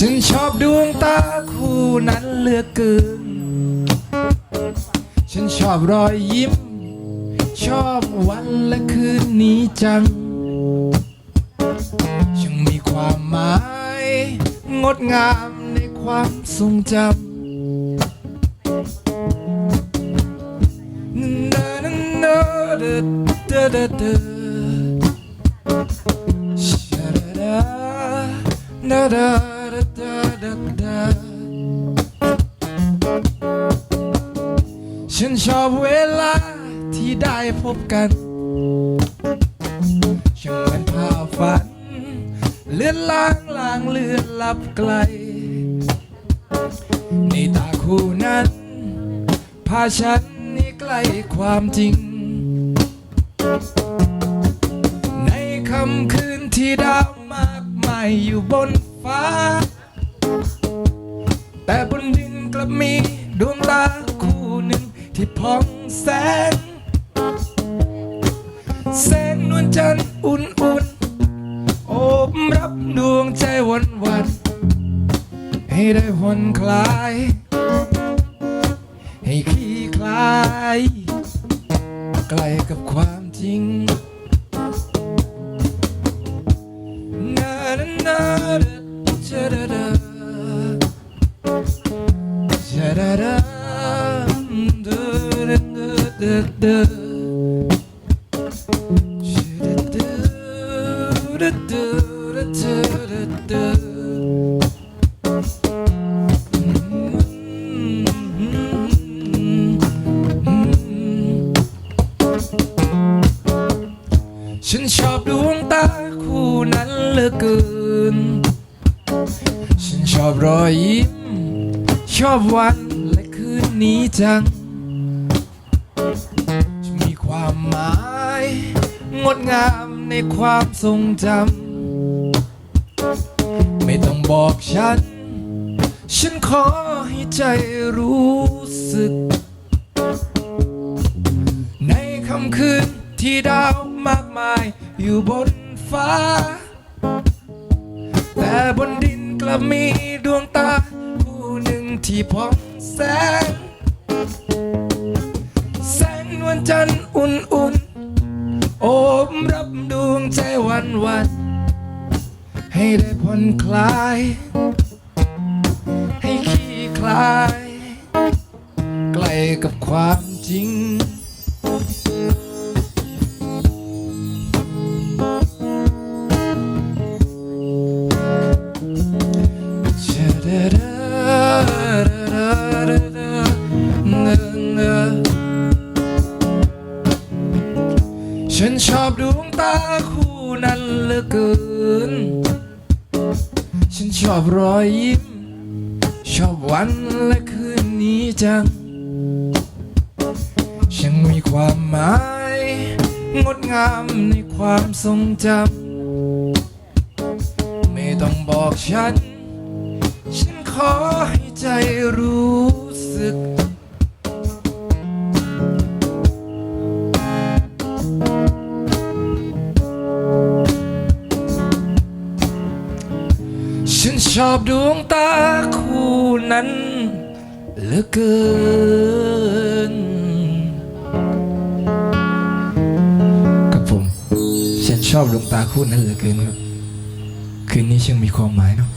ฉันชอบดวงตาคู่นั้นเลือกเกิน ฉันชอบรอยยิ้ม ชอบวันและคืนนี้จังยังมีความหมาย งดงามในความทรงจำฉัน ฉันชอบเวลาที่ได้พบกันช่างเป็นภาพฝัน เลือนลางลางเลือนลับไกล ในตาคู่นั้น พาฉันนี่ใกล้ความจริง ในคำคืนที่ดาวมากมายอยู่บนฟ้า แต่บนดินกลับมีดวงตา ที่พองแสง แสงนวลจันทร์อุ่นๆโอบรับดวงใจวันวัน ให้ได้ผ่อนคลาย ให้คลี่คลาย ใกล้กับความจริง ฉันชอบดวงตาคู่นั้นเหลือเกิน ฉันชอบรอยยิ้ม ชอบวันและคืนนี้จัง ความหมาย งดงามในความทรงจำไม่ต้องบอกฉัน ฉันขอให้ใจรู้สึก ในค่ำคืนที่ดาวมากมายอยู่บนฟ้า แต่บนดินกลับมีดวงตาคู่หนึ่งที่พองแสงแสง นวลจันทร์อุ่นโอบรับดวงใจวันวัน ให้ได้ผ่อนคลาย ให้ขี้คลาย ใกล้กับความจริง ฉันชอบดวงตาคู่นั้นเหลือเกิน ฉันชอบรอยยิ้ม ชอบวันและคืนนี้จัง ฉันมีความหมาย งดงามในความทรงจำ ไม่ต้องบอกฉัน ฉันขอให้ใจรู้ ฉันชอบดวงตาคู่นั้นเหลือเกินกับผม ฉันชอบดวงตาคู่นั้นเหลือเกินครับ คืนนี้ช่างมีความหมายเนาะ